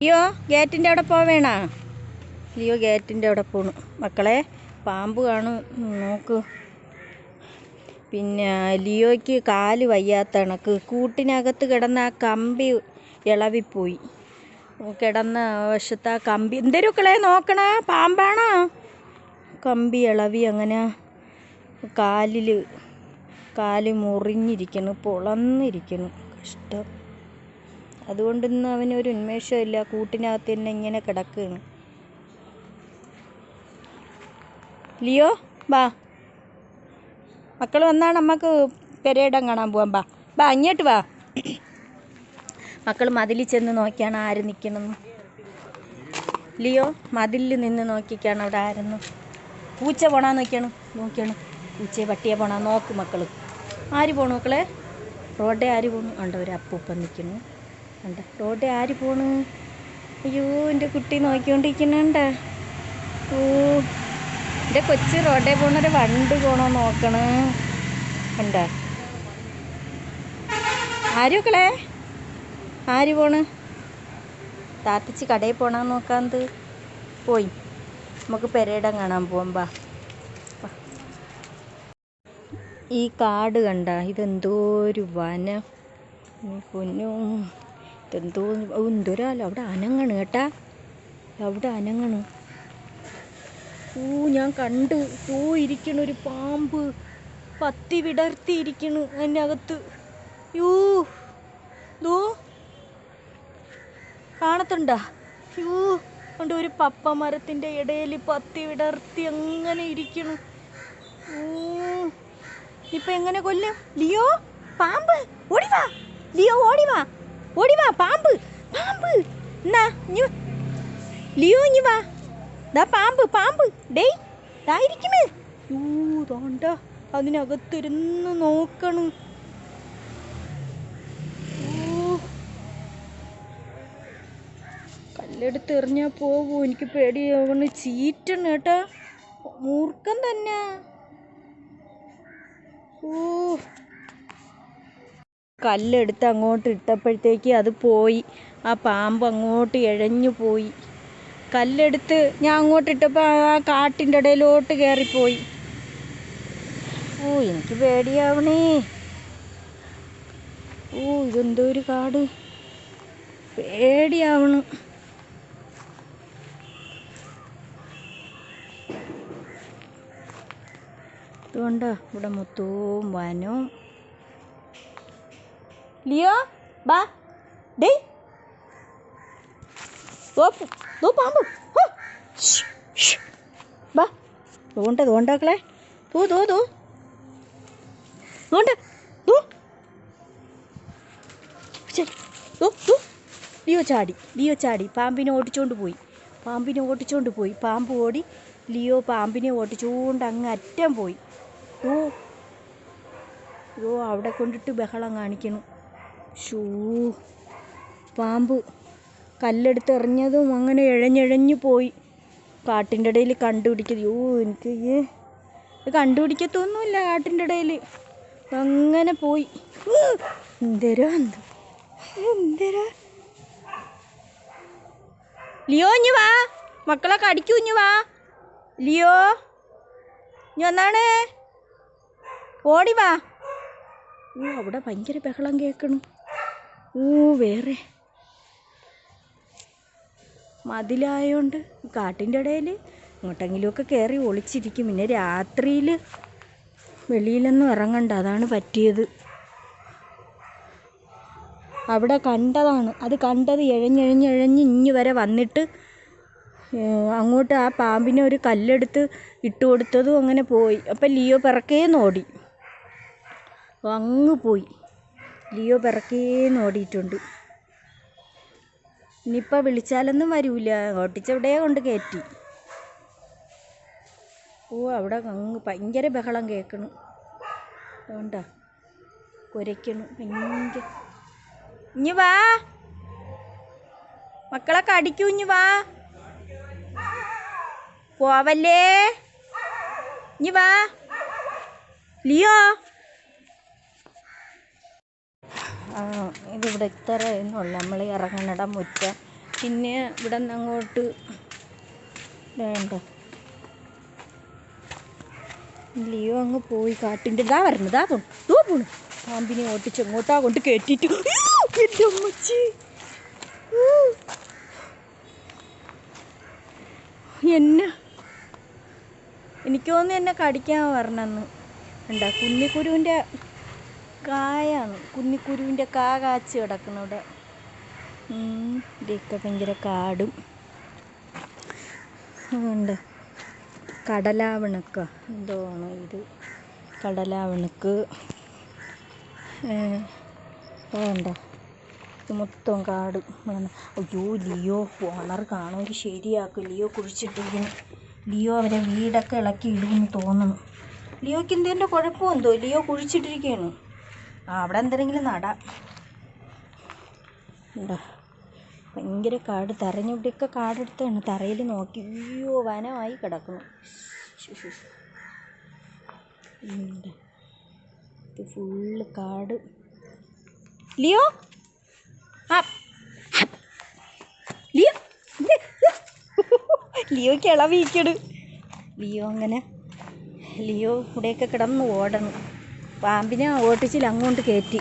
Leo ഗേറ്റിന്റെ അവിടെ പോവേണോ Leo ഗേറ്റിന്റെ അവിടെ പോണു. മക്കളെ പാമ്പ് കാണും. നോക്ക്. പിന്നെ ലിയോയ്ക്ക് കാൽ വയ്യാത്ത കണക്ക്. കൂട്ടിനകത്ത് കിടന്ന ആ കമ്പി ഇളവിപ്പോയി. കിടന്ന വശത്ത് ആ കമ്പി. എന്തരുക്കളെ നോക്കണ. പാമ്പാണോ? കമ്പി ഇളവി അങ്ങനെ കാലിൽ കാൽ മുറിഞ്ഞിരിക്കുന്നു പൊളന്നിരിക്കുന്നു. കഷ്ടം. അതുകൊണ്ട് ഇന്ന് അവനൊരു ഉന്മേഷമില്ല കൂട്ടിനകത്ത് തന്നെ ഇങ്ങനെ കിടക്കുകയാണ്. ലിയോ ബാ. മക്കൾ വന്നാണ് നമുക്ക് പെരയിടം കാണാൻ പോവാം ബാ. ബാ അങ്ങോട്ട് വാ. മക്കൾ മതിലിൽ ചെന്ന് നോക്കിയാണ് ആര് നിൽക്കണമെന്ന് ലിയോ മതിലിൽ നിന്ന് നോക്കിക്കാണ് അവിടെ ആരെന്ന്. പൂച്ച പോണാൻ നോക്കിയാണ്. നോക്കിയാണ്. പൂച്ചയെ പട്ടിയെ പോണാ. നോക്ക് മക്കൾ ആര് പോണു മക്കളെ? റോഡേ ആര് പോണു? ഉണ്ട് ഒരു അപ്പൂപ്പൻ നിൽക്കുന്നു. ഉണ്ട് റോഡേ ആര് പോണ്? അയ്യോ എന്റെ കുട്ടി നോക്കിക്കൊണ്ടിരിക്കുന്നുണ്ട്. ഓ എന്റെ കൊച്ചു റോഡേ പോണൊരു വണ്ട് പോണോ നോക്കണ്. ഉണ്ട് ആരുക്കളെ ആര് പോണ്? താത്തിച്ച് കടയിൽ പോണാൻ നോക്കാന്ത് പോയി. നമുക്ക് പെരയിടം കാണാൻ പോവാം ബാ. ഈ കാട് കണ്ട? ഇതെന്തോ ഒരു വനം. പൊന്നു ഇതെന്തോ എന്തൊരാലോ അവിടെ അനങ്ങണ് കേട്ടാ. അവിടെ അനങ്ങണ്. ഓ ഞാൻ കണ്ട്. ഓ ഇരിക്കണ ഒരു പാമ്പ്. പത്തി വിടർത്തി ഇരിക്കണ് അതിന്റെ അകത്ത് യൂ ദോ. കാണത്തുണ്ടാ? യൂ അതുകൊണ്ട് ഒരു പപ്പ മരത്തിന്റെ ഇടയിൽ പത്തി വിടർത്തി അങ്ങനെ ഇരിക്കണു. ഇപ്പൊ എങ്ങനെ കൊല്ലും? ലിയോ പാമ്പ് ഓടിവാ ലിയോ ഓടിവാ ഓടിവാ പാമ്പ് പാമ്പ്. എന്നാ വാ. ലിയോ ഇനി വാ. ദാ പാമ്പ് പാമ്പ്. ഡേയ് ദായിരിക്കണ് യൂ തോണ്ട. അതിനകത്തിരുന്ന് നോക്കണു. കല്ലെടുത്ത് എറിഞ്ഞാ പോകൂ എനിക്ക് പേടിയാവണ് ചീറ്റണ് കേട്ടാ. മൂർഖം തന്നെ. ഓ. കല്ലെടുത്ത് അങ്ങോട്ട് ഇട്ടപ്പോഴത്തേക്ക് അത് പോയി. ആ പാമ്പ് അങ്ങോട്ട് ഇഴഞ്ഞു പോയി. കല്ലെടുത്ത് ഞാൻ അങ്ങോട്ട് ഇട്ടപ്പോൾ ആ കാട്ടിന്റെ ഇടയിലോട്ട് കയറിപ്പോയി ഓ എനിക്ക് പേടിയാവണേ. ഓ ഇതെന്തോ ഒരു കാട്. പേടിയാവണം. അതുകൊണ്ടാ ഇവിടെ മൊത്തവും വനവും ലിയോ ബാ ഡേ പാമ്പ്. ബാ തോണ്ട തോണ്ടാക്കളെ തൂ തൂ തൂ തോണ്ട തൂ തൂ തൂ. ലിയോ ചാടി ലിയോ ചാടി പാമ്പിനെ ഓടിച്ചുകൊണ്ട് പോയി പാമ്പിനെ ഓടിച്ചുകൊണ്ട് പോയി പാമ്പ് ഓടി ലിയോ പാമ്പിനെ ഓടിച്ചുകൊണ്ട് അങ്ങ് അറ്റം പോയി. ഓ. ഓ അവിടെ കൊണ്ടിട്ട് ബഹളം കാണിക്കണം. ഷൂ പാമ്പ് കല്ലെടുത്ത് എറിഞ്ഞതും അങ്ങനെ ഇഴഞ്ഞിഴഞ്ഞു പോയി. കാട്ടിന്റെ ഇടയിൽ കണ്ടുപിടിക്കുന്നത് യോ എനിക്ക് ഈ കണ്ടുപിടിക്കത്തൊന്നുമില്ല കാട്ടിന്റെ ഇടയിൽ. അങ്ങനെ പോയി. എന്തരോ എന്തരാ. ലിയോ ഇഞ്ഞു വാ. മക്കളെ കടിക്കൂ ഇഞ്ഞു വാ. ലിയോ ഇഞ്ഞു വന്നാണേ. ഓടി വാ. ഓ അവിടെ ഭയങ്കര ബഹളം കേൾക്കണു. ഓ വേറെ. മതിലായോണ്ട് കാട്ടിന്റെ ഇടയിൽ ഇങ്ങോട്ടെങ്കിലുമൊക്കെ കയറി ഒളിച്ചിരിക്കും. പിന്നെ രാത്രിയിൽ വെളിയിലൊന്നും ഇറങ്ങണ്ട. അതാണ് പറ്റിയത്. അവിടെ കണ്ടതാണ്. അത് കണ്ടത് എഴഞ്ഞെഴഞ്ഞെഴഞ്ഞ് ഇഞ്ഞ് വരെ വന്നിട്ട് അങ്ങോട്ട് ആ പാമ്പിനെ ഒരു കല്ലെടുത്ത് ഇട്ട് കൊടുത്തതും അങ്ങനെ പോയി. അപ്പം ലിയോ പിറക്കേന്ന് ഓടി. അങ്ങ് പോയി. ലിയോ പിറക്കേന്ന് ഓടിയിട്ടുണ്ട്. ഇനിയിപ്പോൾ വിളിച്ചാലൊന്നും വരൂല. ഓട്ടിച്ചെവിടെയോ കൊണ്ട് കയറ്റി ഓ അവിടെ അങ്ങ് ഭയങ്കര ബഹളം കേൾക്കണു. അതുകൊണ്ടാ കുരയ്ക്കണു. ഭയങ്കര. ഇഞ്ഞു വാ. മക്കളെ കടിക്കൂ ഇഞ്ഞു വാ. പോവല്ലേ? ഇഞ്ഞു വാ. ലിയോ? ഇതിവിടെ ഇത്ര എന്നുള്ള. നമ്മൾ ഇറങ്ങണട മുറ്റ. പിന്നെ ഇവിടെ നിന്ന് അങ്ങോട്ട് വേണ്ട ലിയോ അങ്ങ് പോയി കാട്ടിന്റെ ഇതാ വരുന്നത്. ഇതാ പോണു. പോണു. പാമ്പിനെ ഓട്ടിച്ച് എങ്ങോട്ടാ കൊണ്ട് കയറ്റിട്ട് എന്റെ അമ്മച്ചി. എന്നെ. എനിക്ക് തോന്നുന്നു എന്നെ കടിക്കാൻ വരണമെന്ന്. എന്താ കുന്നിക്കുരുവിന്റെ കായാണ്. കുന്നിക്കുരുവിന്റെ കാ കാച്ച് കിടക്കണം ഇവിടെ. ഉം, ഇതൊക്കെ ഭയങ്കര കാടും. ഉണ്ട് കടലാവണക്ക എന്തോണ് ഇത്? കടലാവണക്ക്. വേണ്ട. ഇത് മൊത്തം കാട്. അയ്യോ ലിയോ ഓണർ കാണുമെങ്കിൽ ശരിയാക്കും. ലിയോ കുഴിച്ചിട്ടിരിക്കുന്നു. ലിയോ അവരെ വീടൊക്കെ ഇളക്കി ഇടുമെന്ന് തോന്നുന്നു. ലിയോക്ക് എന്തെന്റെ കുഴപ്പമെന്തോ? ലിയോ കുഴിച്ചിട്ടിരിക്കുകയാണ്. അവിടെ എന്തെങ്കിലും നടാം. ഉണ്ടോ? ഭയങ്കര കാട്. തറഞ്ഞിവിടെയൊക്കെ കാടെടുത്താണ്. തറയിൽ നോക്കി. അയ്യോ വനമായി കിടക്കുന്നു. ഇത് ഫുള്ള് കാട്. ലിയോ? ലിയോ? ഇത്. ലിയോയ്ക്ക് ഇളവീക്കട് ലിയോ അങ്ങനെ. ലിയോ ഇവിടെയൊക്കെ കിടന്ന് ഓടണം. പാമ്പിനെ ഓട്ടിച്ചിൽ അങ്ങോട്ട് കയറ്റി.